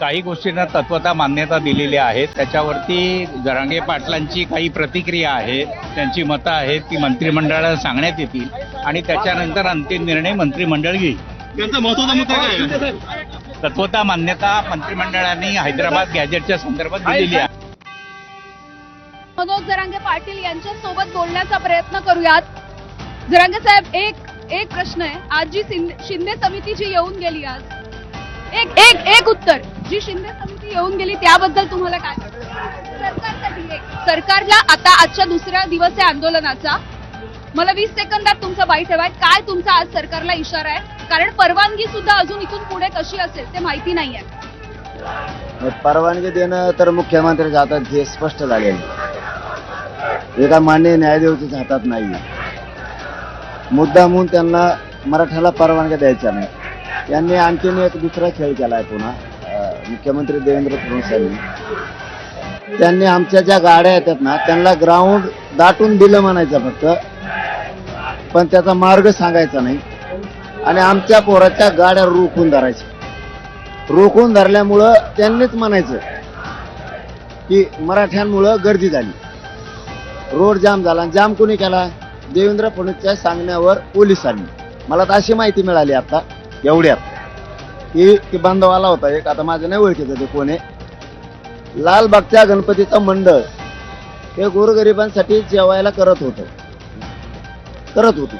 काही गोष्टींना तत्वता मान्यता दिलेली आहे. त्याच्यावरती जरांगे पाटलांची काही प्रतिक्रिया आहे. त्यांची मतं आहेत ती मंत्रिमंडळाला सांगण्यात येतील. आणि त्याच्यानंतर अंतिम निर्णय मंत्रिमंडळ घेईल. त्यांचा महत्त्वाचा मुद्दा काय आहे? तत्वता मान्यता मंत्रिमंडळाने हैदराबाद गॅजेटच्या संदर्भात दिलेली आहे. मनोज जरांगे पाटील यांच्या सोबत बोलण्याचा प्रयत्न करूयात. जरांगे साहेब एक एक प्रश्न आहे. आज जी शिंदे शिंदे समिती जी येऊन गेली आज. एक एक एक उत्तर. जी शिंदे समिती येऊन गेली त्याबद्दल तुम्हाला काय वाटतं? सरकारसाठी एक. सरकारला आता आजच्या दुसऱ्या दिवस आहे आंदोलनाचा मला वीस सेकंदात तुमचा बाई आहे काय तुमचा आज सरकारला इशारा आहे? कारण परवानगी सुद्धा अजून इथून पुढे कशी असेल ते माहिती नाहीये. परवानगी देणं तर मुख्यमंत्र्याच्या हातात हे स्पष्ट झाले एका मान्य न्यायाधीशाच्या हातात नाही. मुद्दा म्हणून त्यांना मराठ्याला परवानग्या द्यायच्या नाही. यांनी आणखीन एक दुसरा खेळ केला आहे पुन्हा. मुख्यमंत्री देवेंद्र फडणवीस यांनी. त्यांनी आमच्या ज्या गाड्या येतात ना त्यांना ग्राउंड दाटून दिलं म्हणायचं फक्त. पण त्याचा मार्ग सांगायचा नाही. आणि आमच्या पोराच्या गाड्या रोखून धरायच्या. रोखून धरल्यामुळं त्यांनीच म्हणायचं की मराठ्यांमुळं गर्दी झाली. रोड जाम झाला. जाम कोणी केला? देवेंद्र फडणवीसच्या सांगण्यावर पोलीस आली मला तर अशी माहिती मिळाली आता एवढ्यात. की ती बांधव आला होता एक. आता माझं नाही ओळखीचं ते कोण आहे. लालबागच्या गणपतीचं मंडळ हे गोरगरिबांसाठी जेवायला करत होतं. करत होतं.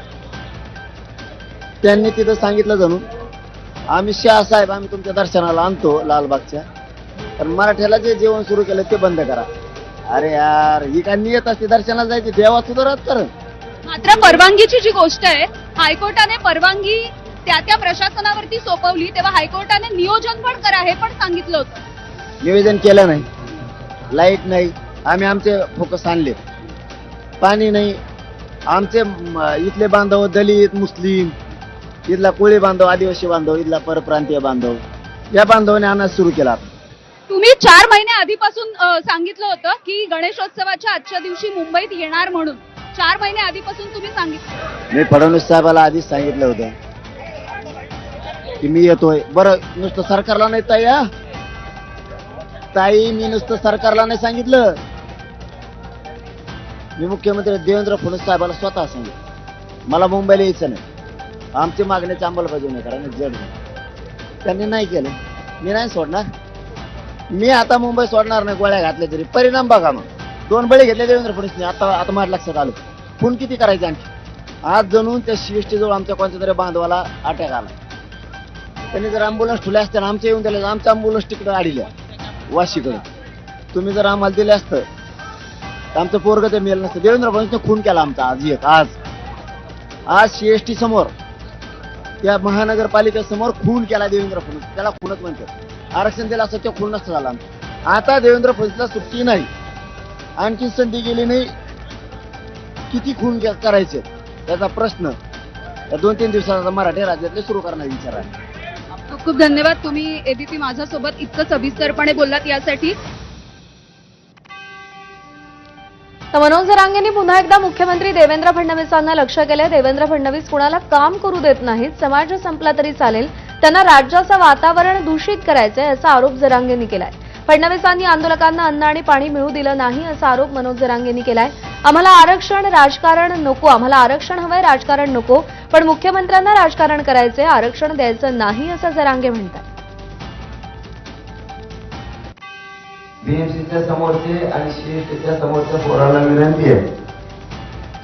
त्यांनी तिथं सांगितलं जणू आम्ही शाह साहेब आम्ही तुमच्या दर्शनाला आणतो लालबागच्या पण मराठ्याला जे जेवण सुरू केलं ते बंद करा. अरे यार ही काय नियत असते दर्शनाला जायची? देवा सुद्धा राहत कर मात्र परवानगीची जी गोष्ट आहे हायकोर्टाने परवानगी त्या त्या प्रशासनावरती सोपवली तेव्हा हायकोर्टाने नियोजन पण करा हे पण सांगितलं होतं. निवेदन केलं नाही. लाइट नाही. आम्ही आमचे फोकस आणले पाणी नाही. आमचे म, इथले बांधव दलित मुस्लिम इथला कोळी बांधव आदिवासी बांधव इथला परप्रांतीय बांधव या बांधवाने आणायला सुरू केला. तुम्ही चार महिने आधीपासून अ, सांगितलं होतं की गणेशोत्सवाच्या आजच्या दिवशी मुंबईत येणार म्हणून. चार महिने आधीपासून तुम्ही सांगितलं. मी फडणवीस साहेबाला आधीच सांगितलं होतं. की मी येतोय. बरं नुसतं सरकारला नाही ताई हा? ताई मी नुसतं सरकारला नाही सांगितलं. मी मुख्यमंत्री देवेंद्र फडणवीस साहेबाला स्वतः सांगितलं. मला मुंबईला यायचं नाही. आमची मागण्याची अंमलबजावणी करा आणि जड त्यांनी नाही केलं. मी नाही सोडणार. मी आता मुंबई सोडणार नाही गोळ्या घातल्या तरी. परिणाम बघा मग. दोन बळी घेतले देवेंद्र फडणवीसने. आता आता माझ्या लक्षात आलं. फोन किती करायचं आणखी? आज जणून त्या शिष्टीजवळ आमच्या कोणत्या तरी बांधवाला अटॅक आला. त्यांनी जर अँब्युलन्स ठेवल्या असत्या ना आमच्या येऊन दिल्या आमच्या अँब्युलन्स तिकडे आडिल्या वाशीकडे. तुम्ही जर आम्हाला दिले असतं तर आमचं पोरग ते मेल नसतं. देवेंद्र फडणवीसने खून केला आमचा आज एक आज. आज सीएसटी समोर त्या महानगरपालिकेसमोर खून केला देवेंद्र फडणवीस. त्याला खूनच म्हणतात. आरक्षण दिलं असतं ते खून नसतं झाला आमचं. आता देवेंद्र फडणवीसला सुट्टी नाही. आणखी संधी गेली नाही. किती खून करायचे? त्याचा प्रश्न या दोन तीन दिवसाचा मराठी राज्यातले सुरू करण्याचा विचार आहे. खूप खूप धन्यवाद. तुम्ही एबीपी माझ्यासोबत इतकं सविस्तरपणे बोललात यासाठी. तर मनोज जरांगेंनी पुन्हा एकदा मुख्यमंत्री देवेंद्र फडणवीसांना लक्ष केलंय. देवेंद्र फडणवीस कुणाला काम करू देत नाहीत. समाज संपला तरी चालेल. त्यांना राज्याचं वातावरण दूषित करायचंय असा आरोप जरांगेंनी केलाय. फडणवीसांनी आंदोलकांना अन्न आणि पाणी मिळू दिलं नाही असा आरोप मनोज जरांगेंनी केलाय. आम्हाला आरक्षण राजकारण नको. आम्हाला आरक्षण हवंय राजकारण नको. पण मुख्यमंत्र्यांना राजकारण करायचंय आरक्षण द्यायचं नाही असं जरांगे म्हणतात. बीएमसीच्या समोरचे आणि सीएसटीच्या समोरच्या पोरांना विनंती आहे.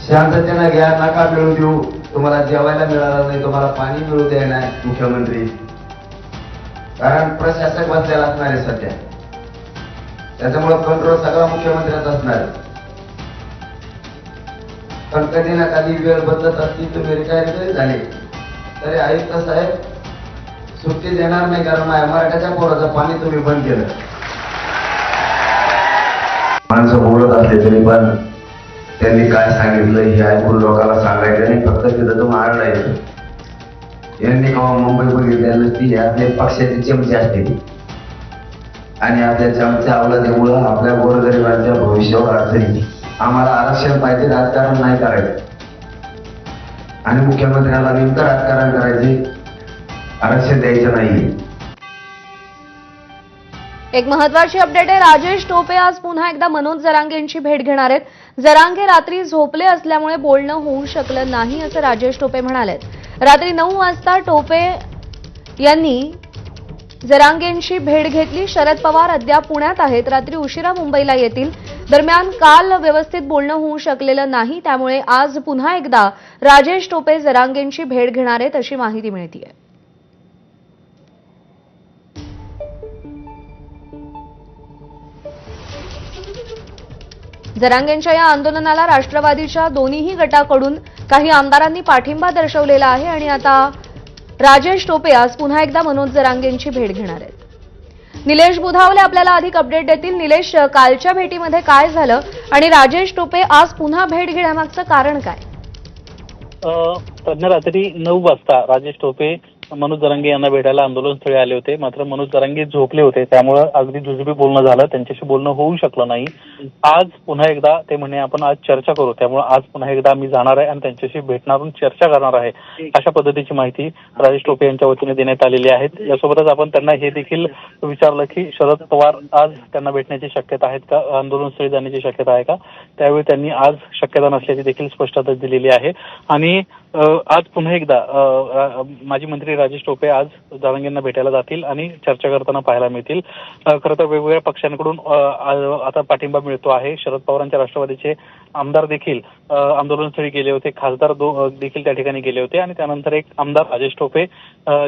शांततेनं घ्या नका मिळू देऊ. तुम्हाला जेवायला मिळालं नाही तुम्हाला पाणी मिळू द्या नाही मुख्यमंत्री. कारण प्रशासक बसलेला असणार आहे सध्या. त्याच्यामुळे कंट्रोल सगळा मुख्यमंत्र्यांचा असणार आहे. पण कधी ना कधी वेळ बदलत असती तुम्ही रिटायर जरी झाले. तरी आयुक्त साहेब सुट्टी देणार नाही कारण माझ्या मराठ्याच्या पोराचं पाणी तुम्ही बंद केलं. माणसं बोलत असले तरी पण त्यांनी काय सांगितलं हे ऐकून लोकांना सांगायचं नाही फक्त तिथं तो आरडायचं यांनी केव्हा मुंबई बघितलेलं ती आपल्या पक्षाची चमचे असते आणि आपल्या चमच्या त्यामुळं आपल्या गोरगरिबांच्या भविष्यावर अडचणी. आम्हाला आरक्षण पाहिजे राजकारण नाही करायचं. आणि मुख्यमंत्र्याला नेमकं राजकारण करायचे आरक्षण द्यायचं नाही एक महत्वाची अपडेट आहे राजेश टोपे आज पुन्हा एकदा मनोज जरांगेंची भेट घेणार आहेत. जरांगे रात्री झोपले असल्यामुळे बोलणं होऊ शकलं नाही असं राजेश टोपे म्हणाले रात्री नऊ वाजता टोपे यांनी जरांगेंची भेट घेतली. शरद पवार अद्याप पुण्यात आहेत. रात्री उशिरा मुंबईला येतील. दरम्यान काल व्यवस्थित बोलणं होऊ शकलेलं नाही. त्यामुळे आज पुन्हा एकदा राजेश टोपे जरांगेंची भेट घेणार आहेत अशी माहिती मिळतीये. जरांगेंच्या या आंदोलनाला राष्ट्रवादीच्या दोन्हीही गटाकडून काही आमदारांनी पाठिंबा दर्शवलेला आहे आणि आता राजेश टोपे आज पुन्हा एकदा मनोज जरांगेंची भेट घेणार आहेत. निलेश बुधावले आपल्याला अधिक अपडेट देतील. निलेश कालच्या भेटीमध्ये काय झालं आणि राजेश टोपे आज पुन्हा भेट घेण्यामागचं कारण काय? तज्ञ रात्री नऊ वाजता राजेश टोपे मनोज जरांगे यांना भेटायला आंदोलनस्थळी आले होते. मात्र मनोज जरांगे झोपले होते. त्यामुळे अगदी जुजबी बोलणं झालं. त्यांच्याशी बोलणं होऊ शकलं नाही. आज पुन्हा एकदा ते म्हणे आपण आज चर्चा करू. त्यामुळे आज पुन्हा एकदा मी जाणार आहे आणि त्यांच्याशी भेटणार चर्चा करणार आहे अशा पद्धतीची माहिती राजेश टोपे यांच्या वतीने देण्यात आलेली आहे. यासोबतच आपण त्यांना हे देखील विचारलं की शरद पवार आज त्यांना भेटण्याची शक्यता आहेत का? आंदोलनस्थळी जाण्याची शक्यता आहे का? त्यावेळी त्यांनी आज शक्यता नसल्याची देखील स्पष्टता दिलेली आहे. आणि आज पुन्हा एकदा माजी मंत्री राजेश टोपे आज जरांगेंना भेटायला जातील आणि चर्चा करताना पाहायला मिळतील. खरं तर वेगवेगळ्या पक्षांकडून आता पाठिंबा मिळतो आहे. शरद पवारांच्या राष्ट्रवादीचे आमदार देखील आंदोलनस्थळी गेले होते. खासदार देखील त्या ठिकाणी गेले होते. आणि त्यानंतर एक आमदार राजेश टोपे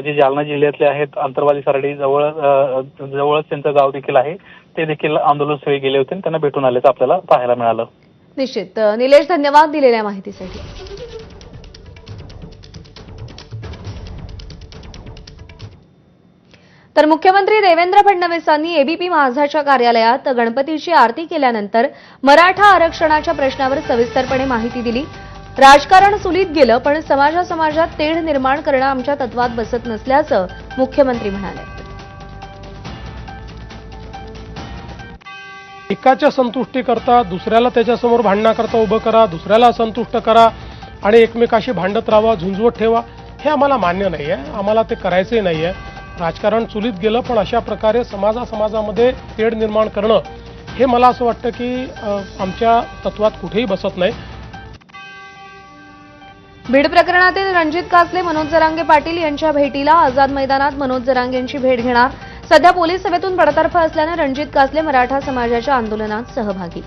जे जालना जिल्ह्यातले आहेत आंतरवाली सरडी जवळ जवळच त्यांचं गाव देखील आहे. ते देखील आंदोलनस्थळी गेले होते आणि त्यांना भेटून आल्याचं आपल्याला पाहायला मिळालं. निश्चित. निलेश धन्यवाद दिलेल्या माहितीसाठी. तर मुख्यमंत्री देवेंद्र फडणवीसांनी एबीपी माझाच्या कार्यालयात गणपतीची आरती केल्यानंतर मराठा आरक्षणाच्या प्रश्नावर सविस्तरपणे माहिती दिली. राजकारण सुलीत गेलं पण समाजासमाजात तेढ निर्माण करणं आमच्या तत्वात बसत नसल्याचं मुख्यमंत्री म्हणाले. एकाच्या संतुष्टीकरता दुसऱ्याला त्याच्यासमोर भांडण्याकरता उभं करा दुसऱ्याला संतुष्ट करा आणि एकमेकाशी भांडत राहा झुंजवत ठेवा हे आम्हाला मान्य नाही आहे आम्हाला ते करायचंही नाही आहे राजकारण चुलीत गेलं पण अशा प्रकारे समाजा समाजामध्ये तेढ निर्माण करणं हे मला असं वाटतं की आमच्या तत्वात कुठेही बसत नाही. बीड प्रकरणातील रणजित कासले मनोज जरांगे पाटील यांच्या भेटीला आझाद मैदानात मनोज जरांगेंची भेट घेणार. सध्या पोलीस सभेतून बडतर्फ असल्यानं रणजित कासले मराठा समाजाच्या आंदोलनात सहभागी.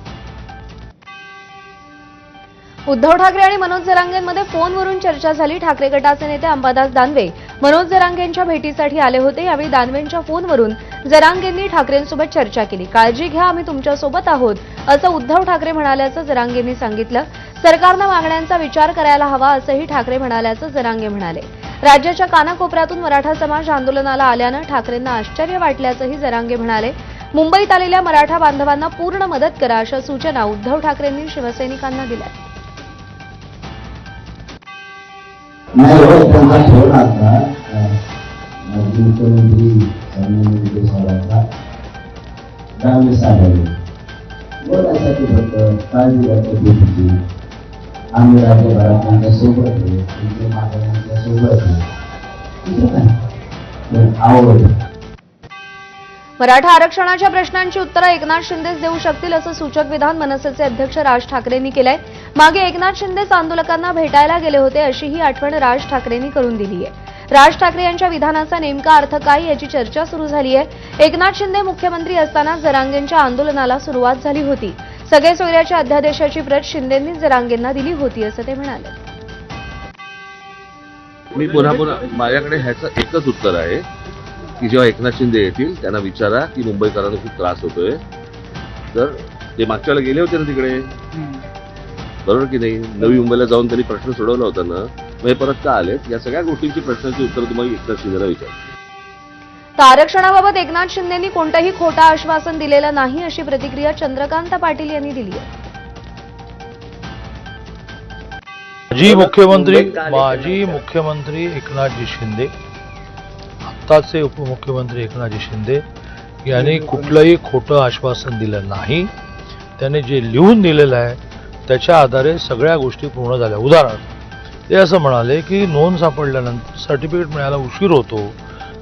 उद्धव ठाकरे आणि मनोज जरांगेंमध्ये फोनवरून चर्चा झाली. ठाकरे गटाचे नेते अंबादास दानवे मनोज जरांगेंच्या भेटीसाठी आले होते यावेळी दानवेंच्या फोनवरून जरांगेंनी ठाकरेंसोबत चर्चा केली. काळजी घ्या आम्ही तुमच्यासोबत आहोत असं उद्धव ठाकरे म्हणाल्याचं जरांगेंनी सांगितलं. सरकारनं मागण्यांचा विचार करायला हवा असंही ठाकरे म्हणाल्याचं जरांगे म्हणाले. राज्याच्या कानाकोपऱ्यातून मराठा समाज आंदोलनाला आल्यानं ठाकरेंना आश्चर्य वाटल्याचंही जरांगे म्हणाले. मुंबईत आलेल्या मराठा बांधवांना पूर्ण मदत करा अशा सूचना उद्धव ठाकरेंनी शिवसैनिकांना दिल्या. नाही हो, रोज त्यांचा फोन आता. माजी मुख्यमंत्री सन्माननीय साहेबांचा सावरकरांचा डांगे साहेब. बोलायसाठी फक्त काळजी घ्यायची होती. आम्ही राज्यभरात त्यांच्यासोबत आहे. तुमचे मागण्यांच्या सोबत आहे. आवड. मराठा आरक्षणाच्या प्रश्नांची उत्तरं एकनाथ शिंदेच देऊ शकतील असं सूचक विधान मनसेचे अध्यक्ष राज ठाकरेंनी केलंय. मागे एकनाथ शिंदेच आंदोलकांना भेटायला गेले होते अशीही आठवण राज ठाकरेंनी करून दिली आहे. राज ठाकरे यांच्या विधानाचा नेमका अर्थ काय याची चर्चा सुरू झाली आहे. एकनाथ शिंदे मुख्यमंत्री असताना जरांगेंच्या आंदोलनाला सुरुवात झाली होती. सगळे सोयऱ्याच्या अध्यादेशाची प्रत शिंदेंनी जरांगेंना दिली होती असं ते म्हणाले. मी पुन्हा पुन्हा माझ्याकडे ह्याचं एकच उत्तर आहे की जेव्हा एकनाथ शिंदे येतील त्यांना विचारा की मुंबईकरांना खूप त्रास होतोय. तर ते मागच्या वेळेला गेले होते ना तिकडे? बरोबर की नाही? नवी मुंबईला जाऊन त्यांनी प्रश्न सोडवला होता ना मग हे परत का आलेत? या सगळ्या गोष्टींची प्रश्नाची उत्तर तुम्हाला एकनाथ शिंदेला विचार तर आरक्षणाबाबत एकनाथ शिंदेंनी कोणतंही खोटं आश्वासन दिलेलं नाही अशी प्रतिक्रिया चंद्रकांत पाटील यांनी दिली आहे. माजी मुख्यमंत्री माजी मुख्यमंत्री एकनाथजी शिंदे आत्ताचे उपमुख्यमंत्री एकनाथजी शिंदे यांनी कुठलंही खोटं आश्वासन दिलं नाही. त्याने जे लिहून दिलेलं आहे त्याच्या आधारे सगळ्या गोष्टी पूर्ण झाल्या. उदाहरणार्थ ते असं म्हणाले की नोंद सापडल्यानंतर सर्टिफिकेट मिळायला उशीर होतो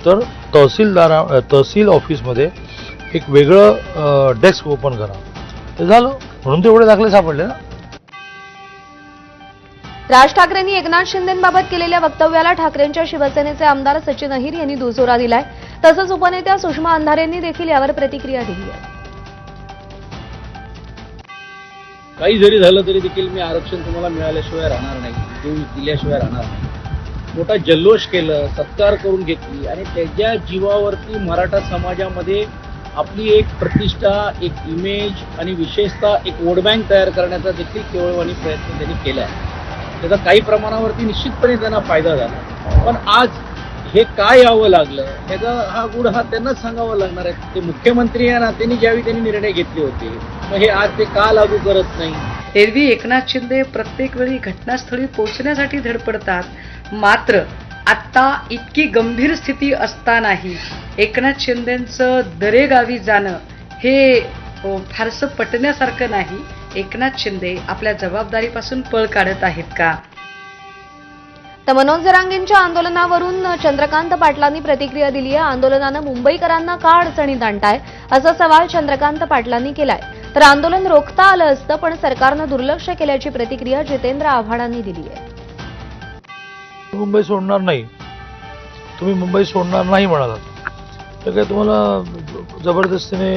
तर तहसीलदारा तहसील ऑफिसमध्ये एक वेगळं डेस्क ओपन करा. ते झालं. म्हणून तेवढे दाखले सापडले ना. राज ठाकरेंनी एकनाथ शिंदेबाबत केलेल्या वक्तव्याला ठाकरेंच्या शिवसेनेचे आमदार सचिन अहिर यांनी दुजोरा दिलाय. तसंच उपनेत्या सुषमा अंधारेंनी देखील यावर प्रतिक्रिया दिली आहे. काही जरी झालं तरी देखील मी आरक्षण तुम्हाला मिळाल्याशिवाय राहणार नाही. देऊ दिल्याशिवाय राहणार नाही. मोठा जल्लोष केलं सत्कार करून घेतली आणि त्याच्या जीवावरती मराठा समाजामध्ये आपली एक प्रतिष्ठा एक इमेज आणि विशेषतः एक वोट बँक तयार करण्याचा देखील केवळवाणी प्रयत्न त्यांनी केला आहे त्याचा काही प्रमाणावरती निश्चितपणे त्यांना फायदा झाला. पण आज हे काय यावं लागलं? त्याचा हा गुढ हा त्यांनाच सांगावा लागणार आहे. ते मुख्यमंत्री या नात्याने ज्यावेळी त्यांनी निर्णय घेतले होते मग हे आज ते का लागू करत नाही? एरवी एकनाथ शिंदे प्रत्येक वेळी घटनास्थळी पोहोचण्यासाठी धडपडतात. मात्र आत्ता इतकी गंभीर स्थिती असतानाही एकनाथ शिंदेचं दरेगावी जाणं हे फारसं पटण्यासारखं नाही. एकनाथ शिंदे आपल्या जबाबदारीपासून पळ काढत आहेत का? तर मनोज जरांगेंच्या आंदोलनावरून चंद्रकांत पाटलांनी प्रतिक्रिया दिली आहे आंदोलनानं मुंबईकरांना का अडचणीत आणताय? असा सवाल चंद्रकांत पाटलांनी केलाय. तर आंदोलन रोखता आलं असतं पण सरकारनं दुर्लक्ष केल्याची प्रतिक्रिया जितेंद्र आव्हाडांनी दिली आहे मुंबई सोडणार नाही. तुम्ही मुंबई सोडणार नाही म्हणालात. तर काय तुम्हाला जबरदस्तीने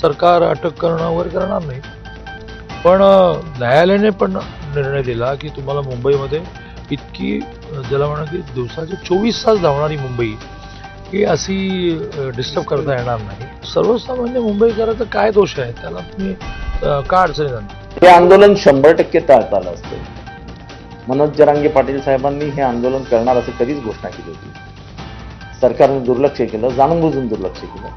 सरकार अटक करणं वगैरे करणार नाही. पण न्यायालयाने पण निर्णय दिला की तुम्हाला मुंबईमध्ये इतकी ज्याला म्हणा की दिवसाचे चोवीस तास धावणारी मुंबई ही अशी डिस्टर्ब करता येणार नाही. सर्वसामान्य मुंबईकराचा काय दोष आहे त्याला तुम्ही का अडचणीत हे आंदोलन शंभर टक्के टाळता आलं असतं. मनोज जरांगे पाटील साहेबांनी हे आंदोलन करणार असं कधीच घोषणा केली होती. सरकारने दुर्लक्ष केलं जाणूनबुजून दुर्लक्ष केलं.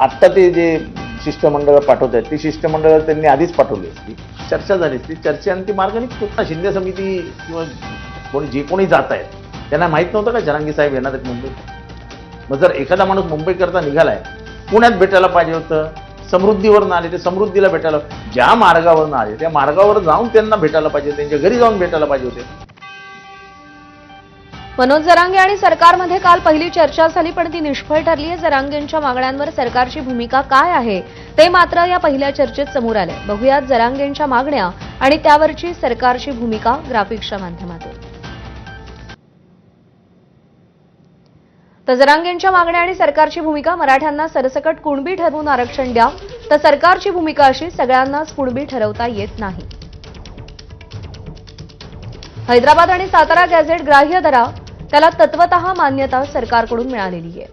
आत्ता ते जे शिष्टमंडळ पाठवत आहेत ती शिष्टमंडळ त्यांनी आधीच पाठवली असती. चर्चा झाली असती. चर्चेने ती मार्ग निघतो शिंदे समिती किंवा कोणी जे कोणी जात आहेत त्यांना माहीत नव्हतं का जरांगी साहेब येणार आहेत मुंबईत? मग जर एखादा माणूस मुंबईकरता निघालाय पुण्यात भेटायला पाहिजे होतं समृद्धीवरनं आले ते समृद्धीला भेटायला ज्या मार्गावरनं आले त्या मार्गावर जाऊन त्यांना भेटायला पाहिजे त्यांच्या घरी जाऊन भेटायला पाहिजे होते. मनोज जरांगे आणि सरकारमध्ये काल पहिली चर्चा झाली पण ती निष्फळ ठरली आहे जरांगेंच्या मागण्यांवर सरकारची भूमिका काय आहे ते मात्र या पहिल्या चर्चेत समोर आले बघूयात जरांगेंच्या मागण्या आणि त्यावरची सरकारची भूमिका ग्राफिक्सच्या माध्यमातून. तर जरांगेंच्या मागण्या आणि सरकारची भूमिका मराठ्यांना सरसकट कुणबी ठरवून आरक्षण द्या तर सरकारची भूमिका अशी सगळ्यांनाच कुणबी ठरवता येत नाही. हैदराबाद आणि सातारा गॅझेट ग्राह्य धरा त्याला तत्वत मान्यता सरकारकडून मिळालेली आहे.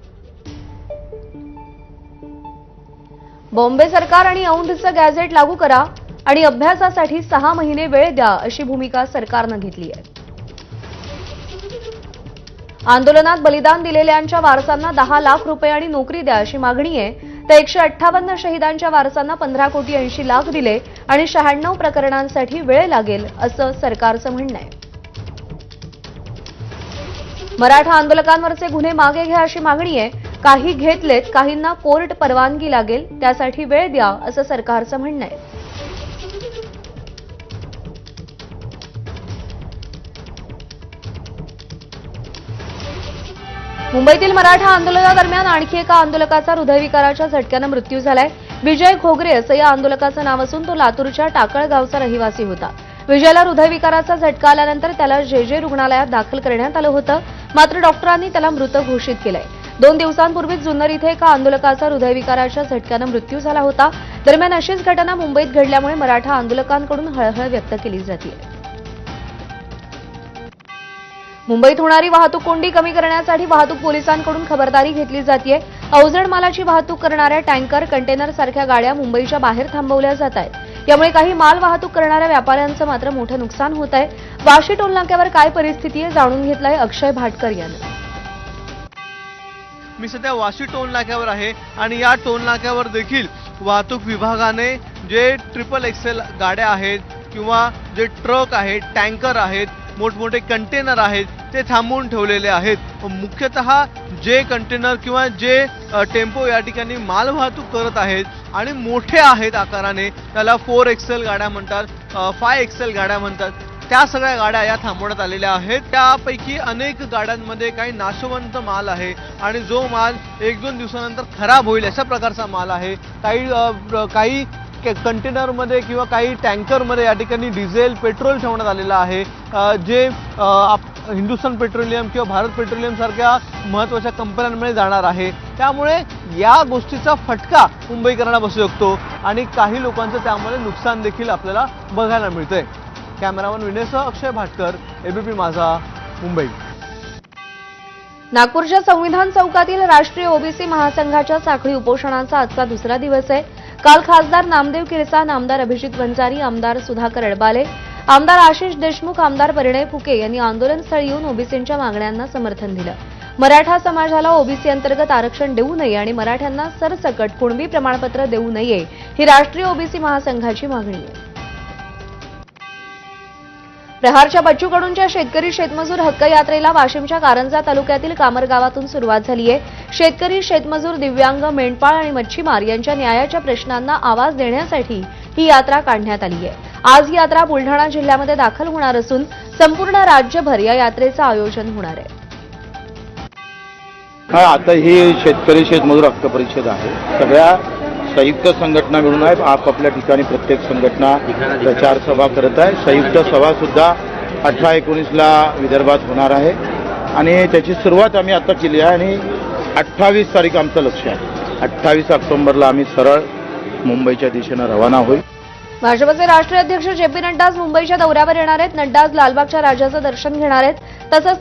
बॉम्बे सरकार आणि औंधचं गॅझेट लागू करा आणि अभ्यासासाठी सहा महिने वेळ द्या अशी भूमिका सरकारनं घेतली आहे. आंदोलनात बलिदान दिलेल्यांच्या वारसांना दहा लाख रुपये आणि नोकरी द्या अशी मागणी आहे. तर एकशे अठ्ठावन्न शहीदांच्या वारसांना पंधरा कोटी ऐंशी लाख दिले आणि शहाण्णव प्रकरणांसाठी वेळ लागेल असं सरकारचं म्हणणं आहे. मराठा आंदोलकांवरचे गुन्हे मागे घ्या अशी मागणी आहे. काही घेतलेत काहींना कोर्ट परवानगी लागेल त्यासाठी वेळ द्या असं सरकारचं म्हणणं आहे. मुंबईतील मराठा आंदोलनादरम्यान आणखी एका आंदोलकाचा हृदयविकाराच्या झटक्यानं मृत्यू झालाय. विजय घोगरे असं या आंदोलकाचं नाव असून तो लातूरच्या टाकळगावचा रहिवासी होता. विजयला हृदयविकाराचा झटका आल्यानंतर त्याला जे जे रुग्णालयात दाखल करण्यात आलं होतं मात्र डॉक्टरांनी त्याला मृत घोषित केलंय. दोन दिवसांपूर्वीच जुन्नर इथे एका आंदोलकाचा हृदयविकाराच्या झटक्यानं मृत्यू झाला होता. दरम्यान अशीच घटना मुंबईत घडल्यामुळे मराठा आंदोलकांकडून हळहळ व्यक्त केली जाते मुंबईत होणारी वाहतूक कोंडी कमी करण्यासाठी वाहतूक पोलिसांकडून खबरदारी घेतली जाते अवजड मालाची वाहतूक करणाऱ्या टँकर कंटेनर सारख्या गाड्या मुंबईच्या बाहेर थांबवल्या जात आहेत यामुळे काही माल वाहतूक करणाऱ्या व्यापाऱ्यांचं मात्र मोठं नुकसान होत आहे वाशी टोल नाक्यावर काय परिस्थिती आहे जाणून घेतलाय अक्षय भाटकर यानं. मी सध्या वाशी टोल नाक्यावर आहे आणि या टोल नाक्यावर देखील वाहतूक विभागाने जे ट्रिपल एक्सेल गाड्या आहेत किंवा जे ट्रक आहेत टँकर आहेत मोठमोठे कंटेनर आहेत ते थांबवून ठेवलेले आहेत. मुख्यतः जे कंटेनर किंवा जे टेम्पो या ठिकाणी माल वाहतूक करत आहेत आणि मोठे आहेत आकाराने त्याला फोर एक्सेल गाड्या म्हणतात फाय एक्सेल गाड्या म्हणतात. त्या सगळ्या गाड्या या थांबवण्यात आलेल्या आहेत. त्यापैकी अनेक गाड्यांमध्ये काही नाशवंत माल आहे आणि जो माल एक दोन दिवसानंतर खराब होईल अशा प्रकारचा माल आहे. काही काही के- कंटेनरमध्ये किंवा काही टँकरमध्ये या ठिकाणी डिझेल पेट्रोल ठेवण्यात आलेलं आहे. जे आप- हिंदुस्थान पेट्रोलियम किंवा भारत पेट्रोलियम सारख्या महत्त्वाच्या कंपन्यांमध्ये जाणार आहे. त्यामुळे या गोष्टीचा फटका मुंबईकरांना बसू शकतो आणि काही लोकांचं त्यामुळे नुकसान देखील आपल्याला बघायला मिळतंय. कॅमेरामन विनयसह अक्षय भाटकर एबीपी माझा मुंबई. नागपूरच्या संविधान चौकातील राष्ट्रीय ओबीसी महासंघाच्या साखळी उपोषणाचा आजचा दुसरा दिवस आहे. काल खासदार नामदेव किरसा आमदार अभिजित वंजारी आमदार सुधाकर अडबाले आमदार आशिष देशमुख आमदार परिणय फुके यांनी आंदोलनस्थळी येऊन ओबीसींच्या मागण्यांना समर्थन दिलं. मराठा समाजाला ओबीसी अंतर्गत आरक्षण देऊ नये आणि मराठ्यांना सरसकट कुणबी प्रमाणपत्र देऊ नये ही राष्ट्रीय ओबीसी महासंघाची मागणी आहे. प्रहारच्या बच्चू कडूंच्या शेतकरी शेतमजूर हक्क यात्रेला वाशिमच्या कारंजा तालुक्यातील कामर गावातून सुरुवात झाली आहे शेतकरी शेतमजूर दिव्यांग मेंढपाळ आणि मच्छीमार यांच्या न्यायाच्या प्रश्नांना आवाज देण्यासाठी ही यात्रा काढण्यात आली आहे आज ही यात्रा बुलढाणा जिल्ह्यामध्ये दाखल होणार असून संपूर्ण राज्यभर या यात्रेचं आयोजन होणार आहे. हा आता ही शेतकरी शेतमजूर हक्क परिषद आहे. सगळ्या संयुक्त संघटना मिळून आहेत. आपापल्या ठिकाणी प्रत्येक संघटना प्रचार सभा करत आहे. संयुक्त सभा सुद्धा अठरा एकोणीसला विदर्भात होणार आहे. आणि त्याची सुरुवात आम्ही आता केली आहे आणि अठ्ठावीस तारीख आमचं लक्ष आहे. अठ्ठावीस ऑक्टोबरला आम्ही सरळ मुंबईच्या दिशेनं रवाना होईल. भाजपचे राष्ट्रीय अध्यक्ष जे पी नड्डा मुंबईच्या दौऱ्यावर येणार आहेत. नड्डा आज लालबागच्या राजाचं दर्शन घेणार आहेत. तसंच